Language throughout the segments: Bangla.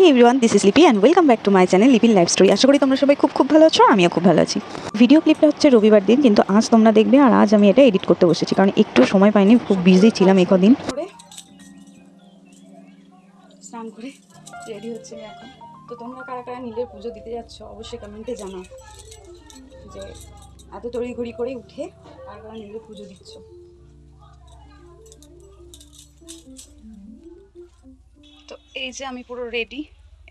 Hey everyone this is Lipi and welcome back to my channel লিপির লাইফ স্টোরি আশা করি তোমরা সবাই খুব খুব ভালো আছো, আমিও খুব ভালো আছি। ভিডিও ক্লিপটা হচ্ছে রবিবার দিন, কিন্তু আজ তোমরা দেখবে আর আজ আমি এটা এডিট করতে বসেছি, কারণ একটু সময় পাইনি, খুব বিজি ছিলাম এই কদিন। স্নান করে রেডি হচ্ছে আমি এখন। তো তোমরা কারা কারা নীলের পুজো দিতে যাচ্ছ, অবশ্যই কমেন্টে জানাও। যে এত তড়িঘড়ি করে উঠে কারা কারা নীলের পুজো দিচ্ছ। এই যে আমি পুরো রেডি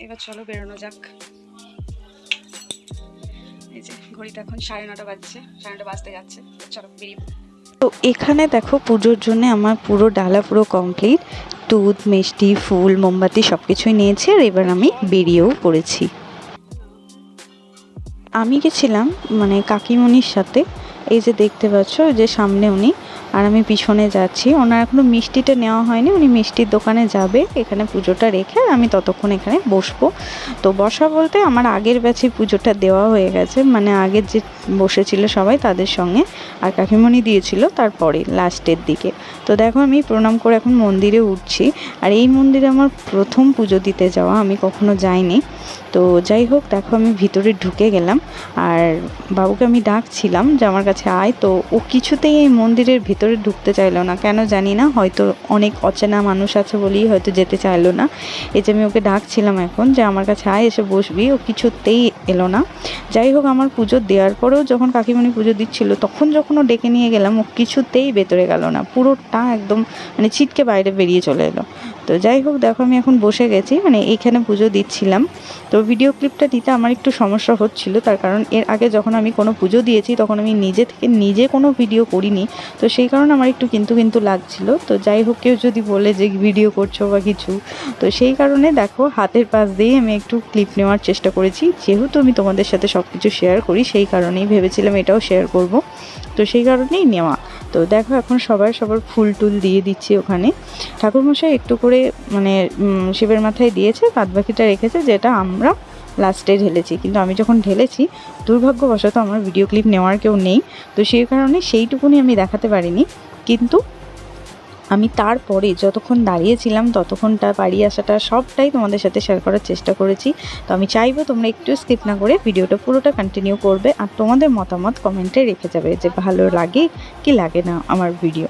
এবার চলো বেরোনো যাক। এই যে ঘড়িটা এখন সাড়ে নটা বাজছে, সাড়ে নটা বাজতে যাচ্ছে। চলো বেরিয়ে তো এখানে দেখো পুজোর জন্য আমার পুরো ডালা পুরো কমপ্লিট দুধ, মিষ্টি, ফুল, মোমবাতি সব কিছুই নিয়েছি আর এবার আমি বেরিয়েও পড়েছি। আমি গেছিলাম মানে কাকিমণির সাথে। এই যে দেখতে পাচ্ছ যে সামনে উনি আর আমি পিছনে যাচ্ছি। ওনার এখনও মিষ্টিটা নেওয়া হয়নি, উনি মিষ্টির দোকানে যাবে। এখানে পুজোটা রেখে আমি ততক্ষণ এখানে বসবো। তো বসা বলতে আমার আগের ব্যাচে পুজোটা দেওয়া হয়ে গেছে। মানে আগের যে বসেছিল সবাই তাদের সঙ্গে আর কাকিমণি দিয়েছিল তারপরে লাস্টের দিকে। তো দেখো আমি প্রণাম করে এখন মন্দিরে উঠছি। আর এই মন্দিরে আমার প্রথম পুজো দিতে যাওয়া, আমি কখনো যাইনি। তো যাই হোক, দেখো আমি ভিতরে ঢুকে গেলাম। আর বাবুকে আমি ডাকছিলাম যে আমার কাছে আয়। তো ও কিছুতেই এই মন্দিরের ভিতরে ঢুকতে চাইলো না। কেন জানি না, হয়তো অনেক অচেনা মানুষ আছে বলেই হয়তো যেতে চাইলো না। এই যে আমি ওকে ডাকছিলাম এখন যে, আমার কাছে আয়, এসে বসবি। ও কিছুতেই এলো না। যাই হোক, আমার পুজো দেওয়ার পরেও যখন কাকিমণি পুজো দিচ্ছিল, তখন যখন ও ডেকে নিয়ে গেলাম, ও কিছুতেই ভেতরে গেল না। পুরোটা একদম মানে ছিটকে বাইরে বেরিয়ে চলে এলো। তো যাই হোক, দেখো আমি এখন বসে গেছি মানে এইখানে পুজো দিচ্ছিলাম। তো ভিডিও ক্লিপটা দিতে আমার একটু সমস্যা হচ্ছিল, তার কারণ এর আগে যখন আমি কোনো পুজো দিয়েছি, তখন আমি নিজে থেকে নিজে কোনো ভিডিও করিনি। তো সেই কারণে আমার একটু কিন্তু কিন্তু লাগছিল। তো যাই হোক, কেউ যদি বলে যে ভিডিও করছ বা কিছু, তো সেই কারণে দেখো, হাতের পাশ দিয়ে আমি একটু ক্লিপ নেওয়ার চেষ্টা করেছি। যেহেতু আমি তোমাদের সাথে সব কিছু শেয়ার করি, সেই কারণেই ভেবেছিলাম এটাও শেয়ার করব। তো সেই কারণেই নেওয়া। তো দেখো এখন সবাই সবার ফুল টুল দিয়ে দিচ্ছি ওখানে। ঠাকুরমশাই একটু করে মানে শিবের মাথায় দিয়েছে বাদবাকিটা রেখেছে, যেটা আমরা লাস্টে ঢেলেছি। কিন্তু আমি যখন ঢেলেছি, দুর্ভাগ্যবশত আমার ভিডিও ক্লিপ নেওয়ার কেউ নেই, তো সেই কারণে সেইটুকুনি আমি দেখাতে পারিনি। কিন্তু আমি তারপরে যতক্ষণ দাঁড়িয়েছিলাম ততক্ষণটা বাড়ি আসাটা সবটাই তোমাদের সাথে শেয়ার করার চেষ্টা করেছি। তো আমি চাইব তোমরা একটু স্কিপ না করে ভিডিওটা পুরোটা কন্টিনিউ করবে আর তোমাদের মতামত কমেন্টে রেখে যাবে যে ভালো লাগে কি লাগে না আমার ভিডিও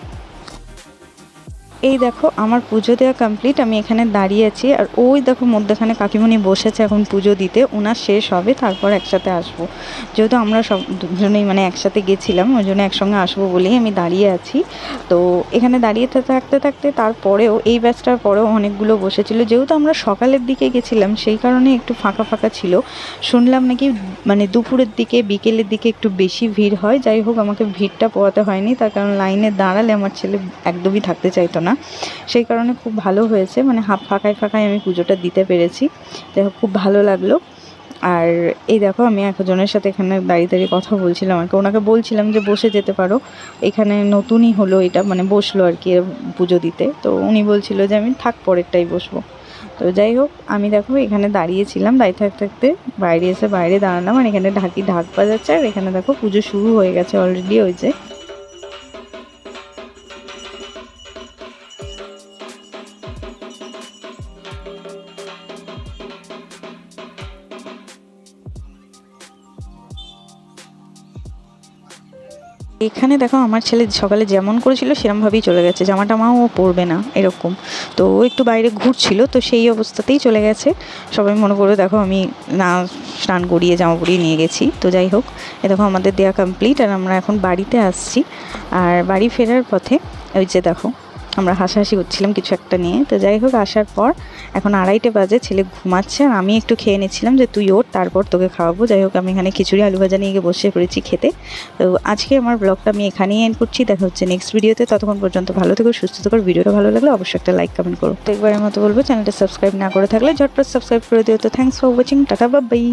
এই দেখো, আমার পুজো দেওয়া কমপ্লিট আমি এখানে দাঁড়িয়ে আছি। আর ওই দেখো, মধ্যখানে কাকিমণি বসেছে এখন পুজো দিতে। ওনার শেষ হবে, তারপর একসাথে আসব। যেহেতু আমরা সব দুজনেই মানে একসাথে গেছিলাম, ওই জন্য একসঙ্গে আসব বলেই আমি দাঁড়িয়ে আছি। তো এখানে দাঁড়িয়ে থাকতে থাকতে তারপরেও, এই ব্যাচটার পরেও অনেকগুলো বসেছিল। যেহেতু আমরা সকালের দিকে গেছিলাম, সেই কারণে একটু ফাঁকা ফাঁকা ছিল। শুনলাম নাকি মানে দুপুরের দিকে, বিকেলের দিকে একটু বেশি ভিড় হয়। যাই হোক, আমাকে ভিড়টা পোয়াতে হয়নি। তার কারণ লাইনে দাঁড়ালে আমার ছেলে একদমই থাকতে চাইতো না। সেই কারণে খুব ভালো হয়েছে। মানে হাফ ফাঁকায় ফাঁকায় আমি পুজোটা দিতে পেরেছি। হোক, খুব ভালো লাগল। আর এই দেখো, আমি একজনের সাথে এখানে দাঁড়িয়ে দাঁড়িয়ে কথা বলছিলাম আর কি। ওনাকে বলছিলাম যে, বসে যেতে পারো। এখানে নতুনই হলো এটা মানে বসল আর কি পুজো দিতে। তো উনি বলছিল যে, আমি থাক, পরেরটাই বসবো। তো যাই হোক, আমি দেখো, এখানে দাঁড়িয়েছিলাম, দাঁড়িয়ে থাকতে থাকতে। বাইরে এসে বাইরে দাঁড়ালাম আর এখানে ঢাকি ঢাক বাজাচ্ছে। আর এখানে দেখো, পুজো শুরু হয়ে গেছে অলরেডি, ওই যে এখানে দেখো আমার ছেলে সকালে যেমন করেছিল, সেরমভাবেই চলে গেছে। জামাটা মাও পরবে না, এরকম। তো ও একটু বাইরে ঘুরছিল, তো সেই অবস্থাতেই চলে গেছে। সবাই মনে করে, দেখো আমি না, স্নান করিয়ে, জামা পরিয়ে নিয়ে গেছি। তো যাই হোক, এ দেখো আমাদের দেয়া কমপ্লিট আর আমরা এখন বাড়িতে আসছি। আর বাড়ি ফেরার পথে, ওই যে দেখো আমরা হাসাহাসি করছিলাম কিছু একটা নিয়ে। তো যাই হোক, আসার পর এখন আড়াইটে বাজে, ছেলে ঘুমাচ্ছে আর আমি একটু খেয়ে নিচ্ছিলাম যে তুই ওর তারপর তোকে খাওয়াবো। যাই হোক, আমি এখানে খিচুড়ি, আলু ভাজা নিয়ে গিয়ে বসে পড়েছি খেতে। তো আজকে আমার ব্লগটা আমি এখানেই এন্ড করছি। দেখা হচ্ছে নেক্সট ভিডিওতে ততক্ষণ পর্যন্ত ভালো থেকো, সুস্থ থেকো ভিডিওটা ভালো লাগলে অবশ্যই একটা লাইক কমেন্ট করো। তো একবারের মতো বলব চ্যানেলটা সাবস্ক্রাইব না করে থাকলে ঝটপট সাবস্ক্রাইব করে দিও। তো thanks for watching tata bye